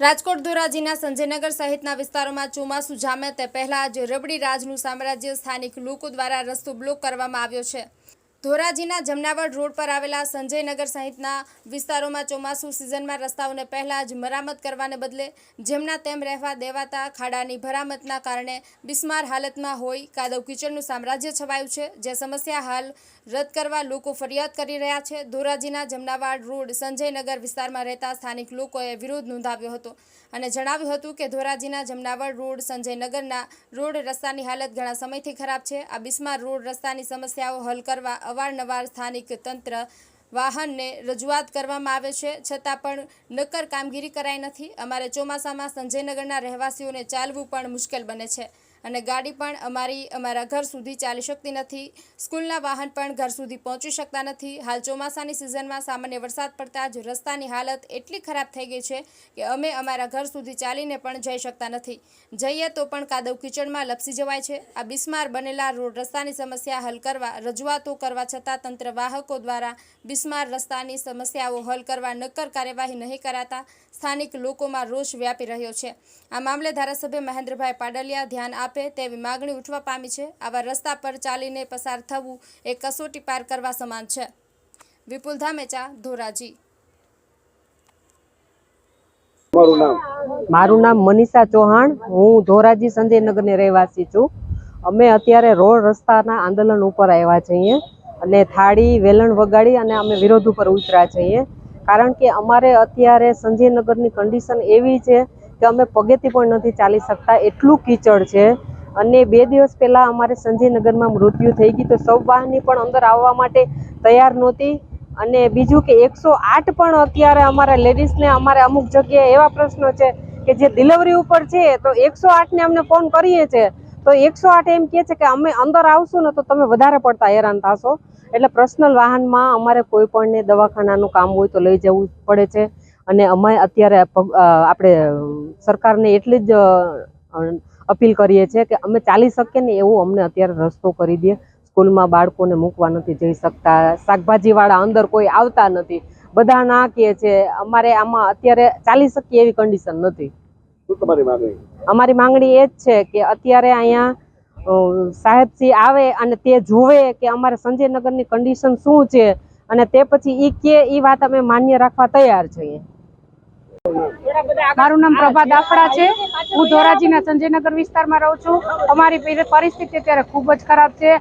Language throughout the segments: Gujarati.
રાજકોટ ધોરાજીના સંજયનગર સહિતના વિસ્તારોમાં ચોમાસું જામે તે પહેલા જ રબડી રાજનું સામ્રાજ્ય સ્થાનિક લોકો દ્વારા રસ્તો બ્લોક કરવામાં આવ્યો છે. ધોરાજીના જમનાવડ રોડ પર આવેલા સંજયનગર સહિતના વિસ્તારોમાં ચોમાસુ સિઝનમાં રસ્તાઓને પહેલા જ મરામત કરવાને બદલે જેમના તેમ રહેવા દેવાતા ખાડાની ભરામતના કારણે બિસ્માર હાલતમાં હોય કાદવ કિચડનું સામ્રાજ્ય છવાયું છે. જે સમસ્યા હાલ રદ કરવા લોકો ફરિયાદ કરી રહ્યા છે. ધોરાજીના જમનાવાડ રોડ સંજયનગર વિસ્તારમાં રહેતા સ્થાનિક લોકોએ વિરોધ નોંધાવ્યો હતો અને જણાવ્યું હતું કે ધોરાજીના જમનાવડ રોડ સંજયનગરના રોડ રસ્તાની હાલત ઘણા સમયથી ખરાબ છે. આ બિસ્માર રોડ રસ્તાની સમસ્યાઓ હલ કરવા અવારનવાર સ્થાનિક તંત્ર વાહનને રજૂઆત કરવામાં આવે છે. છતાં પણ નક્કર કામગીરી કરાઈ નથી. અમારે ચોમાસામાં સંજયનગરના રહેવાસીઓને ચાલવું પણ મુશ્કેલ બને છે. અને ગાડી પણ અમારી, અમારા ઘર સુધી ચાલી શકતી નથી. સ્કૂલના વાહન પણ ઘર સુધી પહોંચી શકતા નથી. હાલ ચોમાસાની સિઝનમાં સામાન્ય વરસાદ પડતા જ રસ્તાની હાલત એટલી ખરાબ થઈ ગઈ છે કે અમે અમારા ઘર સુધી ચાલીને પણ જઈ શકતા નથી. જઈએ તો પણ કાદવ કિચડમાં લપસી જવાય છે. આ બિસ્માર બનેલા રોડ રસ્તાની સમસ્યા હલ કરવા, રજૂઆતો કરવા છતાં તંત્ર વાહકો દ્વારા બિસ્માર રસ્તાની સમસ્યાઓ હલ કરવા નક્કર કાર્યવાહી નહીં કરાતા સ્થાનિક લોકોમાં રોષ વ્યાપી રહ્યો છે. આ મામલે ધારાસભ્ય મહેન્દ્રભાઈ પાડલિયા ધ્યાન આપે તેવી માગણી ઉઠવા પામી છે. આવા રસ્તા પર ચાલીને પસાર થવું એ કસોટી પાર કરવા સમાન છે. વિપુલ ધામેચા ધોરાજી. મારું નામ? મનીષા ચૌહાણ. હું ધોરાજી સંજયનગરની રહેવાસી છું. અમે અત્યારે રોડ રસ્તાના આંદોલન ઉપર આવ્યા છીએ અને થાળી વેલણ વગાડી અને અમે વિરોધ ઉપર ઉતર્યા છીએ. કારણ કે અમારે અત્યારે સંજયનગરની કન્ડિશન એવી છે કે અમે પગેથી પણ નથી ચાલી શકતા, એટલું કીચડ છે. અને બે દિવસ પહેલાં અમારે સંજયનગરમાં મૃત્યુ થઈ ગયું તો સૌ વાહની પણ અંદર આવવા માટે તૈયાર નહોતી. અને બીજું કે એકસો આઠ પણ અત્યારે અમારા લેડીઝને અમારે અમુક જગ્યાએ એવા પ્રશ્નો છે કે જે ડિલિવરી ઉપર છે, તો એકસો આઠને અમને ફોન કરીએ છીએ તો એકસો આઠ એમ કહે છે કે અમે અંદર આવશું ને તો તમે વધારે પડતા હેરાન થશો. એટલે પર્સનલ વાહનમાં અમારે કોઈ પણને દવાખાનાનું કામ હોય તો લઈ જવું પડે છે. અને અમે અત્યારે આપણે સરકારને એટલી જ અપીલ કરીએ છીએ કે અમે ચાલી શકીએ ને એવું અમને અત્યારે રસ્તો કરી દે. સ્કૂલમાં બાળકોને મૂકવા નથી જઈ શકતા. શાકભાજીવાળા અંદર કોઈ આવતા નથી. બધા ના કહે છે અમારે આમાં અત્યારે ચાલી શકીએ એવી કન્ડિશન નથી. અમારી માંગણી એ જ છે કે અત્યારે અહીંયા અ, સાહેબશ્રી આવે અને તે જોવે કે અમારે સંજયનગરની કન્ડિશન શું છે અને તે પછી એ કે એ વાત અમે માન્ય રાખવા તૈયાર છીએ. મારું નામ પ્રભા દાફડા છે. હું ધોરાજીના સંજયનગર વિસ્તારમાં રહું છું. અમારી પરિસ્થિતિ અત્યારે ખૂબ જ ખરાબ છે.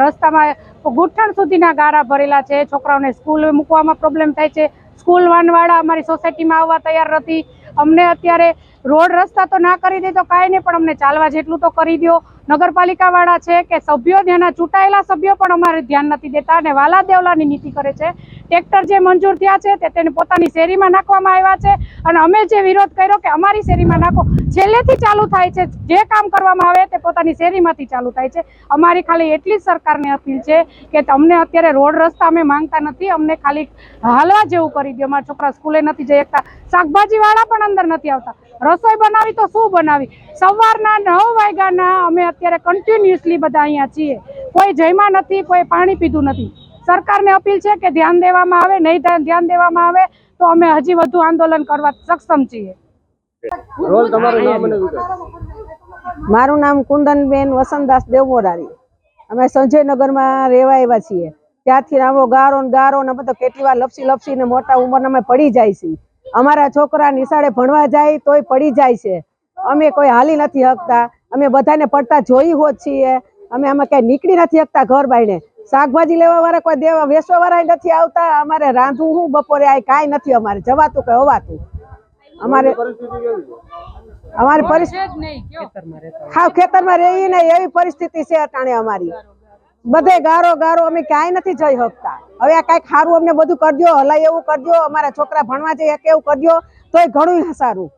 રસ્તામાં ગુઠણ સુધીના ગારા ભરેલા છે. છોકરાઓને સ્કૂલ મૂકવામાં પ્રોબ્લેમ થાય છે. સ્કૂલ વાનવાળા અમારી સોસાયટીમાં આવવા તૈયાર નથી. અમને અત્યારે રોડ રસ્તા તો ના કરી દે તો કાંઈ નહીં, પણ અમને ચાલવા જેટલું તો કરી દો નગરપાલિકાવાળા છે કે સભ્યો ત્યાંના ચૂંટાયેલા સભ્યો પણ અમારે ધ્યાન નથી દેતા અને વાલા દેવલાની નીતિ કરે છે. ટ્રેક્ટર જે મંજૂર થયા છે તે તેને પોતાની શેરીમાં નાખવામાં આવ્યા છે અને અમે જે વિરોધ કર્યો કે અમારી શેરીમાં નાખો, છેલ્લેથી ચાલુ થાય છે, જે કામ કરવામાં આવે તે પોતાની શેરીમાંથી ચાલુ થાય છે. અમારી ખાલી એટલી જ સરકારને અપીલ છે કે તમને અત્યારે રોડ રસ્તા અમે માંગતા નથી, અમને ખાલી હાલવા જેવું કરી દો અમારા છોકરા સ્કૂલે નથી જઈ શકતા, શાકભાજીવાળા પણ અંદર નથી આવતા. રસોઈ બનાવી તો શું બનાવી? સવારના નવ વાગ્યાના અમે અત્યારે કન્ટિન્યુઅસલી બધા અહીંયા છીએ. કોઈ જયમાં નથી કોઈ પાણી પીધું નથી. સરકારને અપીલ છે કે ધ્યાન દેવામાં આવે નહીં ધ્યાન- દેવામાં આવે તો અમે હજી વધુ આંદોલન કરવા સક્ષમ છીએ. મારું નામ કુંદનબેન વસંતદાસ દેવમોરારી અમે સંજયનગરમાં રહેવા આવ્યા છીએ. ત્યાંથી આવો ગારો ને ગારો ને બધો કેટલી વાર લપસી લપસીને મોટા ઉંમરના અમે પડી જાય છીએ. અમારા છોકરા નિશાળે ભણવા જાય તોય પડી જાય છે. અમે કોઈ હાલી નથી હકતા. અમે બધાને પડતા જોઈ હોત છીએ. અમે આમાં ક્યાંય નીકળી નથી શકતા ઘર બાઈને શાકભાજી લેવા વાળા કોઈ દેવા વેચવા વાળા નથી આવતા. અમારે રાંધવું હું બપોરે આ કાંઈ નથી અમારે. જવાતું કે હોવાતું. અમારે અમારી પરિસ્થિતિ હા ખેતરમાં રહીને એવી પરિસ્થિતિ છે અટાણે અમારી. બધે ગારો ગારો અમે ક્યાંય નથી જઈ શકતા. હવે આ કાંઈક સારું અમને બધું કરજો, હલાય એવું કરજો, અમારા છોકરા ભણવા જઈએ કે એવું કરજો, તોય ઘણું સારું.